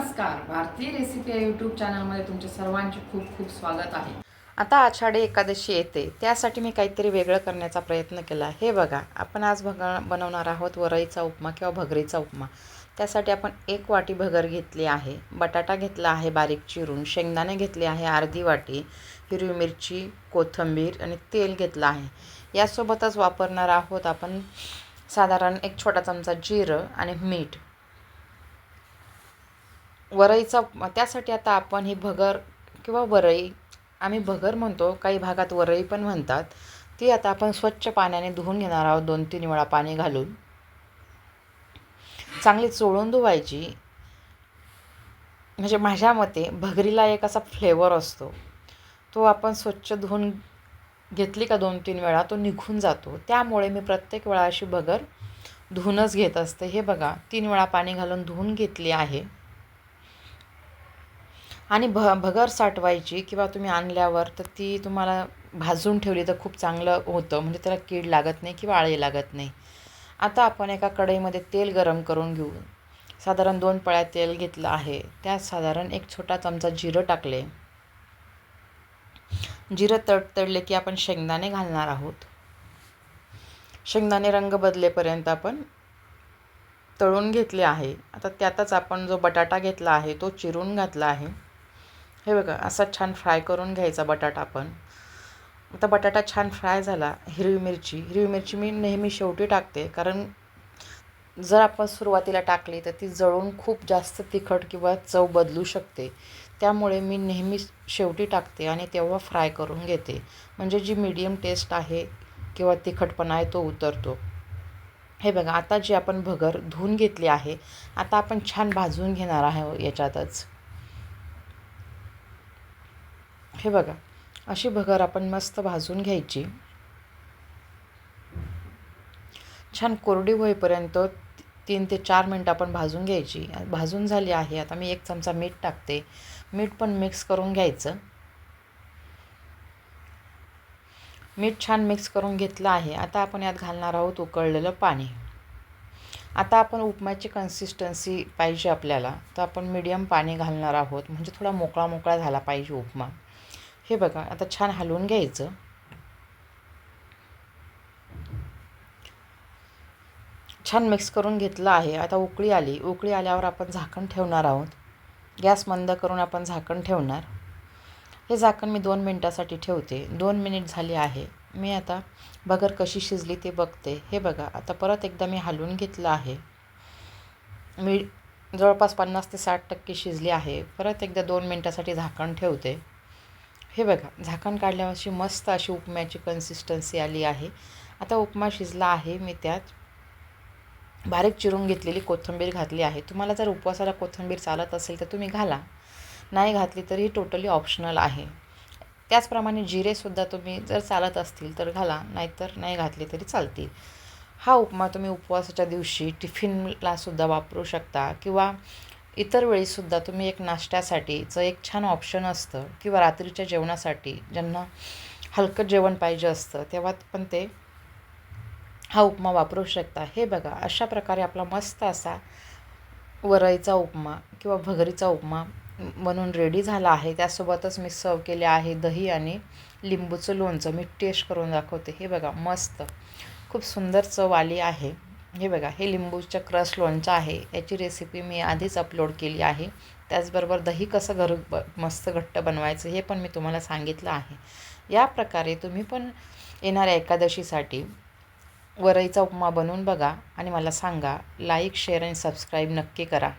नमस्कार. भारतीय रेसिपी या यूट्यूब चॅनलमध्ये तुमचे सर्वांचे खूप खूप स्वागत आहे. आता आषाढी एकादशी येते. त्यासाठी मी काहीतरी वेगळं करण्याचा प्रयत्न केला. हे बघा आपण आज भग बनवणार आहोत वरईचा उपमा किंवा भगरीचा उपमा. त्यासाठी आपण एक वाटी भगर घेतली आहे. बटाटा घेतला आहे बारीक चिरून. शेंगदाणे घेतले आहे अर्धी वाटी. हिरवी मिरची कोथिंबीर आणि तेल घेतलं आहे. यासोबतच वापरणार आहोत आपण साधारण एक छोटा चमचा जिरं आणि मीठ. वरईचा त्यासाठी आता आपण ही भगर किंवा वरई आम्ही भगर म्हणतो काही भागात वरई पण म्हणतात. ती आता आपण स्वच्छ पाण्याने धुवून घेणार आहोत दोन तीन वेळा पाणी घालून. चांगली चोळून धुवायची. म्हणजे माझ्या मते भगरीला एक असा फ्लेवर असतो. तो आपण स्वच्छ धुवून घेतली का दोन तीन वेळा तो निघून जातो. त्यामुळे मी प्रत्येक वेळा अशी भगर धुवूनच घेत असते. हे बघा तीन वेळा पाणी घालून धुवून घेतली आहे. आणि भ भगर साठवायची किंवा तुम्ही आणल्यावर तर ती तुम्हाला भाजून ठेवली तर खूप चांगलं होतं. म्हणजे त्याला कीड लागत नाही किंवा आळी लागत नाही. आता आपण एका कढईमध्ये तेल गरम करून घेऊ. साधारण दोन पळ्या तेल घेतलं आहे. त्यात साधारण एक छोटा चमचा जिरं टाकले. जिरं तडतडले की आपण शेंगदाणे घालणार आहोत. शेंगदाणे रंग बदलेपर्यंत आपण तळून घेतले आहे. आता त्यातच आपण जो बटाटा घेतला आहे तो चिरून घातला आहे. हे बघा असा छान फ्राय करून घ्यायचा बटाटा आपण आता बटाटा छान फ्राय झाला हिरवी मिरची. हिरवी मिरची मी नेहमी शेवटी टाकते कारण जर आपण सुरुवातीला टाकली तर ती जळून खूप जास्त तिखट किंवा चव बदलू शकते. त्यामुळे मी नेहमी शेवटी टाकते आणि तेव्हा फ्राय करून घेते. म्हणजे जी मीडियम टेस्ट आहे किंवा तिखटपणा आहे तो उतरतो. हे बघा आता जी आपण भगर धुवून घेतली आहे आता आपण छान भाजून घेणार आहे याच्यातच. हे बघा अशी भगर आपण मस्त भाजून घ्यायची. छान कोरडी होईपर्यंत तीन ते चार मिनटं आपण भाजून घ्यायची. भाजून झाली आहे आता मी एक चमचा मीठ टाकते. मीठ पण मिक्स करून घ्यायचं. मीठ छान मिक्स करून घेतलं आहे. आता आपण यात घालणार आहोत उकळलेलं पाणी. आता आपण उपमाची कन्सिस्टन्सी पाहिजे आपल्याला. तर आपण मीडियम पाणी घालणार आहोत. म्हणजे थोडा मोकळा मोकळा झाला पाहिजे उपमा. हे बघा आता छान हलवून घ्यायचं. छान मिक्स करून घेतलं आहे. आता उकळी आली. उकळी आल्यावर आपण झाकण ठेवणार आहोत. गॅस मंद करून आपण झाकण ठेवणार. हे झाकण मी दोन मिनटासाठी ठेवते. दोन मिनिट झाले आहे. मी आता बगर कशी शिजली ते बघते. हे बघा आता परत एकदा मी हलवून घेतलं आहे. मी जवळपास पन्नास ते साठ टक्के शिजली आहे. परत एकदा दोन मिनटासाठी झाकण ठेवते. हे बघा झाकण काढल्यावर अशी मस्त अशी उपम्याची कन्सिस्टन्सी आली आहे. आता उपमा शिजला आहे मी त्यात बारीक चिरून घेतलेली कोथिंबीर घातली आहे. तुम्हाला जर उपवासाला कोथिंबीर चालत असेल तर तुम्ही घाला. नाही घातली तरी टोटली ऑप्शनल आहे. त्याचप्रमाणे जिरेसुद्धा तुम्ही जर चालत असतील तर घाला नाहीतर नाही घातले तरी चालतील. हा उपमा तुम्ही उपवासाच्या दिवशी टिफिनलासुद्धा वापरू शकता किंवा इतर वेळीसुद्धा तुम्ही एक नाश्त्यासाठीचं एक छान ऑप्शन असतं किंवा रात्रीच्या जेवणासाठी ज्यांना हलकं जेवण पाहिजे असतं तेव्हा पण ते हा उपमा वापरू शकता. हे बघा अशा प्रकारे आपला मस्त असा वरईचा उपमा किंवा भगरीचा उपमा म्हणून रेडी झाला आहे. त्यासोबतच मी सर्व केले आहे दही आणि लिंबूचं लोणचं. मी टेस्ट करून दाखवते. हे बघा मस्त. खूप सुंदर चव आली आहे. हे बघा हे लिंबूचं क्रस लोणचं आहे. याची रेसिपी मी आधीच अपलोड केली आहे. त्याचबरोबर दही कसं घर ब मस्त घट्ट बनवायचं हे पण मी तुम्हाला सांगितलं आहे. या प्रकारे तुम्ही पण येणाऱ्या एकादशीसाठी वरईचा उपमा बनवून बघा आणि मला सांगा लाईक शेअर आणि सबस्क्राईब नक्की करा.